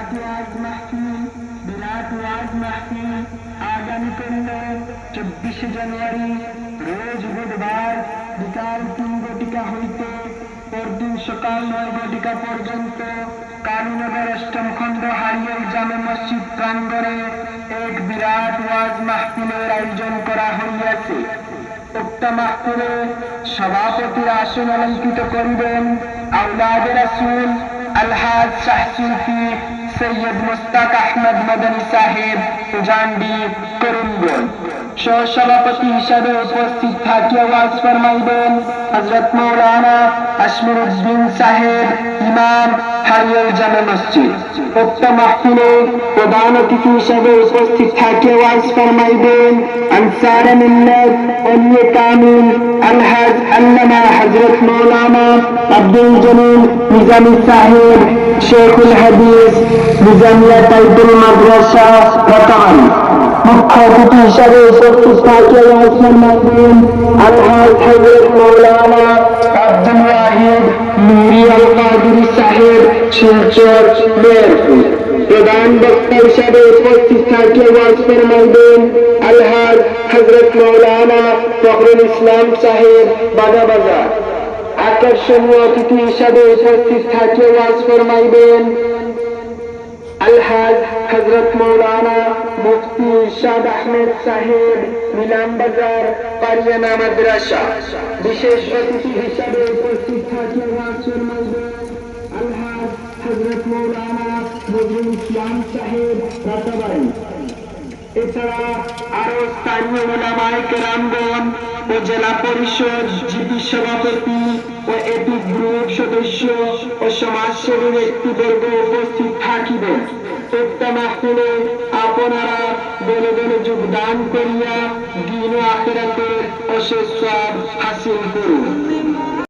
بلا پیاز محکی بلا پیاز محکی চব্বিশে জানুয়ারি, রোজ বুধবার বিকাল তিন ঘটিকা হইতে পরদিন সকাল নয় ঘটিকা পর্যন্ত কালীনগর অষ্টম খণ্ড হারিয়াল জামে মসজিদ প্রাঙ্গণে এক বিরাট ওয়াজ মাহফিলের আয়োজন করা হইয়াছে। উক্ত মাহফিলে সভাপতির আসন অলঙ্কিত করিবেন আউলাদের আসুন الحاج شاہ صوفی سید مستق احمد مدنی صاحب جانڈی کرمگل সহসভাপতি হিসাবে উপস্থিত থাকিয়া ওয়াজ ফরমাইবেন হজরত মৌলানা আশমির উদ্দিন সাহেব, ইমাম হারিয়াল জামে মসজিদ। উক্ত মাহফিলে প্রধান অতিথি হিসাবে উপস্থিত থাকিয়া ওয়াজ ফরমাইবেন আনসার মিল্লাত অন্য কামিল আলহাজ আল্লামা হজরত মৌলানা আব্দুল জলিল নিজামী সাহেব, শেখুল হাদিস, নিজামিয়া টাইটেল মাদ্রাসা, বর্তমান। মুখ্য অতিথি হিসাবে উপস্থিত থাকিয়া ওয়াজ ফরমাইবেন আলহাজ হজরত মৌলানা আব্দুল ওয়াহিদ নুরি আল কাদিরি সাহেব শিলচর মেয়রপুর প্রধান বক্তা হিসাবে উপস্থিত থাকিয়া ওয়াজ ফরমাইবেন আলহাজ হজরত মৌলানা ফখরুল ইসলাম সাহেব বাজাবাজার আকর্ষণীয় অতিথি হিসাবে উপস্থিত থাকিয়া ওয়াজ ফরমাইবেন আলহাজ হজরত মৌলানা মুফতি ইরশাদ আহমেদ সাহেব মিলাম বাজার পারিয়ানা মাদ্রাসা। বিশেষ অতিথি হিসাবে উপস্থিত থাকিয়া ওয়াজ ফরমাইবেন আলহাজ নজরুল ইসলাম সাহেব রাতাবাড়ি। এছাড়া আরও স্থানীয় ওলামায় কেরামগণ ও জেলা পরিষদ, জিপি সভাপতি ও গ্রুপ সদস্য ও সমাজসেবী ব্যক্তিবর্গ উপস্থিত আপনারা দলে দলে যোগদান করিয়া দিন আখেরাতের অশেষ সব হাসিল করুন।